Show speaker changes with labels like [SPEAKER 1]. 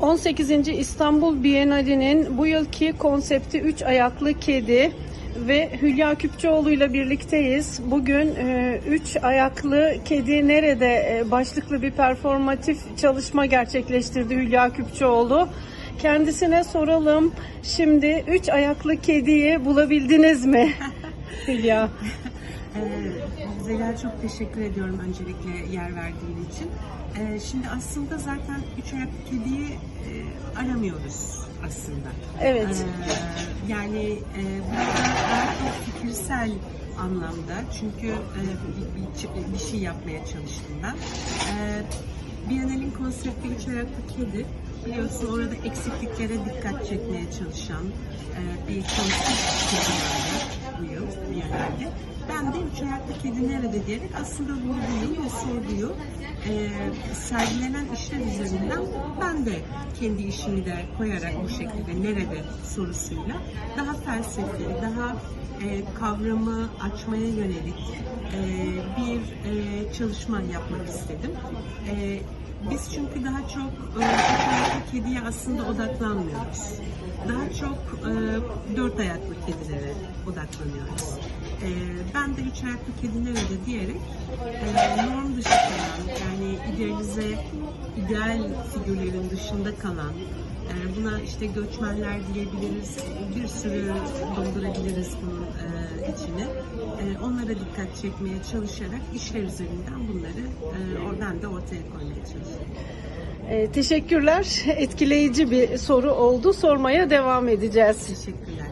[SPEAKER 1] 18. İstanbul Bienali'nin bu yılki konsepti üç ayaklı kedi ve Hülya Küpçüoğlu ile birlikteyiz. Bugün e, üç ayaklı kedi nerede e, başlıklı bir performatif çalışma gerçekleştirdi Hülya Küpçüoğlu. Kendisine soralım. Şimdi üç ayaklı kediyi bulabildiniz mi? Hülya.
[SPEAKER 2] Ee, Zelal çok teşekkür ediyorum öncelikle yer verdiğin için. Ee, şimdi aslında zaten üç ayaklı kediyi e, aramıyoruz aslında.
[SPEAKER 1] Evet.
[SPEAKER 2] Ee, yani e, burada daha çok fikirsel anlamda çünkü e, bir, bir, bir şey yapmaya çalıştım ben. Ee, Biennial'in konsepti üç ayaklı kedi. Biliyorsun orada eksikliklere dikkat çekmeye çalışan e, bir konsept bu yıl Biennial'de. Ben de ayaklı kedi nerede diyerek aslında vurguyu ve sorguyu e, sergilenen işler üzerinden ben de kendi işimi de koyarak bu şekilde nerede sorusuyla daha felsefi, daha e, kavramı açmaya yönelik e, bir e, çalışma yapmak istedim. E, biz çünkü daha çok e, kediye aslında odaklanmıyoruz. Daha çok e, dört ayaklı kedilere odaklanıyoruz. E, ben de üç ayaklı kedi nerede diyerek e, norm dışı kalan yani idealize, ideal figürlerin dışında kalan e, buna işte göçmenler diyebiliriz, bir sürü doldurabiliriz bunun e, içine. E, onlara dikkat çekmeye çalışarak işler üzerinden bunları e, oradan da ortaya koymaya çalışıyorum.
[SPEAKER 1] E, teşekkürler. Etkileyici bir soru oldu. Sormaya devam edeceğiz.
[SPEAKER 2] Teşekkürler.